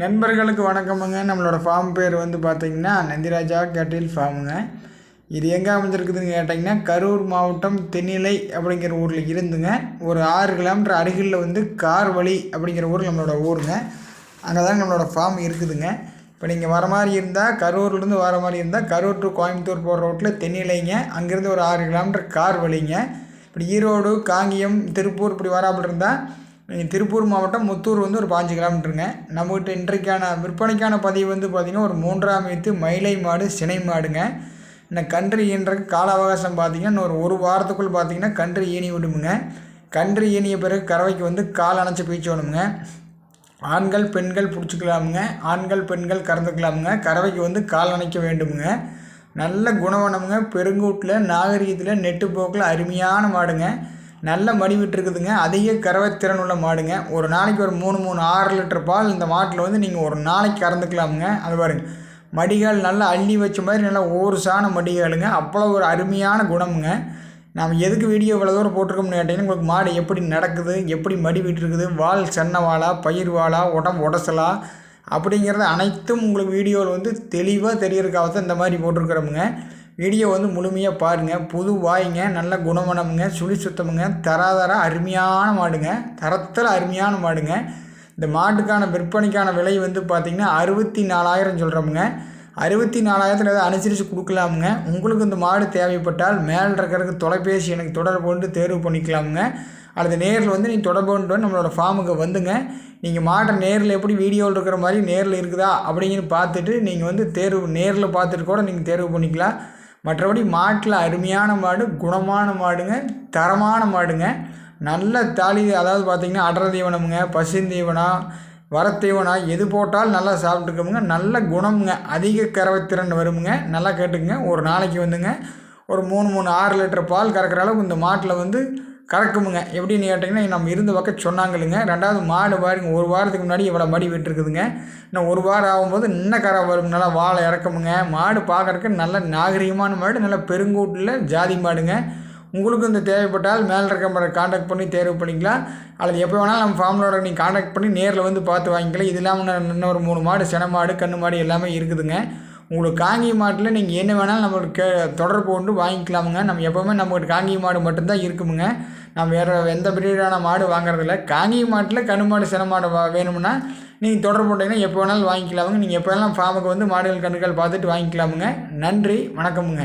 நண்பர்களுக்கு வணக்கமுங்க. நம்மளோட ஃபார்ம் பேர் வந்து பார்த்திங்கன்னா நந்திராஜா கேட்டில் ஃபார்முங்க இது எங்கே அமைஞ்சிருக்குதுன்னு கேட்டிங்கன்னா கரூர் மாவட்டம் தென்னிலை அப்படிங்கிற ஊரில் இருந்துங்க. ஒரு ஆறு கிலோமீட்டர் அருகில் வந்து கார் வழி அப்படிங்கிற ஊர் நம்மளோட ஊருங்க. அங்கே தான் நம்மளோட ஃபார்ம் இருக்குதுங்க. இப்போ நீங்கள் வர மாதிரி இருந்தால் கரூர்லேருந்து வர மாதிரி இருந்தால் கரூர் டு கோயம்புத்தூர் போகிற ரோட்டில் தென்னிலைங்க. அங்கேருந்து ஒரு ஆறு கிலோமீட்டர் கார் வழிங்க இப்படி ஈரோடு காங்கியம் திருப்பூர் இப்படி வராமல் இருந்தால் திருப்பூர் மாவட்டம் முத்தூர் வந்து ஒரு பாஞ்சு கிலோமீட்டருங்க. நம்மகிட்ட இன்றைக்கான விற்பனைக்கான பதிவு வந்து பார்த்திங்கன்னா ஒரு மூன்றாம் வீத்து மயிலை மாடு சினை மாடுங்க. இந்த கன்று ஈன்றக்கு கால அவகாசம் பார்த்திங்கன்னா ஒரு ஒரு வாரத்துக்குள் பார்த்திங்கன்னா கன்று ஈனி விடுமுங்க. கன்று ஈனிய பிறகு கறவைக்கு வந்து கால் அணைச்சி பீச்சோணுமுங்க ஆண்கள் பெண்கள் பிடிச்சிக்கலாமுங்க. ஆண்கள் பெண்கள் கறந்துக்கலாமுங்க. கறவைக்கு வந்து கால் அணைக்க வேண்டுமுங்க. நல்ல குணவனமுங்க. பெருங்கூட்டில் நாகரிகத்தில் நெட்டு போக்கில் அருமையான மாடுங்க. நல்ல மடி விட்டுருக்குதுங்க. அதிக கறவை திறன் உள்ள மாடுங்க. ஒரு நாளைக்கு ஒரு மூணு மூணு ஆறு லிட்டர் பால் இந்த மாட்டில் வந்து நீங்கள் ஒரு நாளைக்கு கறந்துக்கலாமுங்க. அது பாருங்கள் மடிகால் நல்லா அள்ளி வச்ச மாதிரி நல்லா ஒவ்வொரு சாண அவ்வளோ ஒரு அருமையான குணமுங்க. நாம் எதுக்கு வீடியோ இவ்வளோ தூரம் போட்டிருக்கோம்னு கேட்டிங்கன்னா உங்களுக்கு மாடு எப்படி நடக்குது எப்படி மடி விட்டுருக்குது வால் சென்ன வாழா பயிர் வாழா உடம்பு உடசலா அப்படிங்கிறது அனைத்தும் உங்களுக்கு வீடியோவில் வந்து தெளிவாக தெரியறதுக்காக தான் இந்த மாதிரி போட்டிருக்கிறோமுங்க. வீடியோ வந்து முழுமையாக பாருங்கள் புது வாய்ங்க நல்ல குணமனமுங்க சுழி சுத்தமுங்க தராதர அருமையான மாடுங்க. தரத்தில் அருமையான மாடுங்க. இந்த மாட்டுக்கான விற்பனைக்கான விலை வந்து பார்த்திங்கன்னா அறுபத்தி நாலாயிரம் சொல்கிறோமுங்க அறுபத்தி நாலாயிரத்தில் எதாவது அனுசரித்து கொடுக்கலாமுங்க. உங்களுக்கு இந்த மாடு தேவைப்பட்டால் மேல் இருக்கிறதுக்கு தொலைபேசி எனக்கு தொடர்பு கொண்டு தேர்வு பண்ணிக்கலாமுங்க. அல்லது நேரில் வந்து நீங்கள் தொடர்பு கொண்டு நம்மளோட ஃபார்முக்கு வந்துங்க. நீங்கள் மாட்டை நேரில் எப்படி வீடியோவில் இருக்கிற மாதிரி நேரில் இருக்குதா அப்படிங்கன்னு பார்த்துட்டு நீங்கள் வந்து தேர்வு நேரில் பார்த்துட்டு கூட நீங்கள் தேர்வு பண்ணிக்கலாம். மற்றபடி மாட்டில் அருமையான மாடு குணமான மாடுங்க தரமான மாடுங்க. நல்ல தாலி அதாவது பார்த்திங்கன்னா அடர தீவனமுங்க பசுந்தீவனம் வரத்தீவனா எது போட்டாலும் நல்லா சாப்பிட்டுக்கோங்க. நல்ல குணமுங்க. அதிக கறவைத்திறன் வருமுங்க. நல்லா கேட்டுக்குங்க. ஒரு நாளைக்கு வந்துங்க ஒரு மூணு மூணு ஆறு லிட்டர் பால் கறக்கிற அளவுக்கு இந்த மாட்டில் வந்து கறக்குமுங்க. எப்படின்னு கேட்டிங்கன்னா நம்ம இருந்த பக்கம் சொன்னாங்களுங்க ரெண்டாவது மாடு பாருங்க ஒரு வாரத்துக்கு முன்னாடி இவ்வளோ மடி விட்டுருக்குதுங்க. இன்னும் ஒரு வாரம் ஆகும்போது இன்னும் கரை வரும். நல்லா வாழை இறக்குமுங்க. மாடு பார்க்குறக்கு நல்ல நாகரிகமான மாடு நல்ல பெருங்கூட்டில் ஜாதி மாடுங்க. உங்களுக்கு இந்த தேவைப்பட்டால் மேலே இருக்க மாதிரி காண்டாக்ட் பண்ணி தேர்வு பண்ணிக்கலாம். அல்லது எப்போ வேணாலும் நம்ம ஃபார்மலோட நீங்கள் காண்டாக்ட் பண்ணி நேரில் வந்து பார்த்து வாங்கிக்கலாம். இது இல்லாமல் இன்னொரு மூணு மாடு சென மாடு கன்று மாடு எல்லாமே இருக்குதுங்க. உங்களுக்கு காங்கி மாட்டில் நீங்கள் என்ன வேணாலும் நம்மளுக்கு தொடர்பு கொண்டு வாங்கிக்கலாமுங்க. நம்ம எப்போவுமே நம்மகிட்ட காங்கி மாடு மட்டும்தான் இருக்குமுங்க. நம்ம வேறு எந்த பிரீடான மாடு வாங்குறதில்ல. காங்கி மாட்டில் கண்ணு மாடு சின மாடு வேணும்னா நீங்கள் தொடர்பு கொண்டீங்கன்னா எப்போ வேணாலும் வாங்கிக்கலாமுங்க. நீங்கள் எப்போ வேணாலும் ஃபார்முக்கு வந்து மாடுகள் கண்ணுகள் பார்த்துட்டு வாங்கிக்கலாமுங்க. நன்றி வணக்கமுங்க.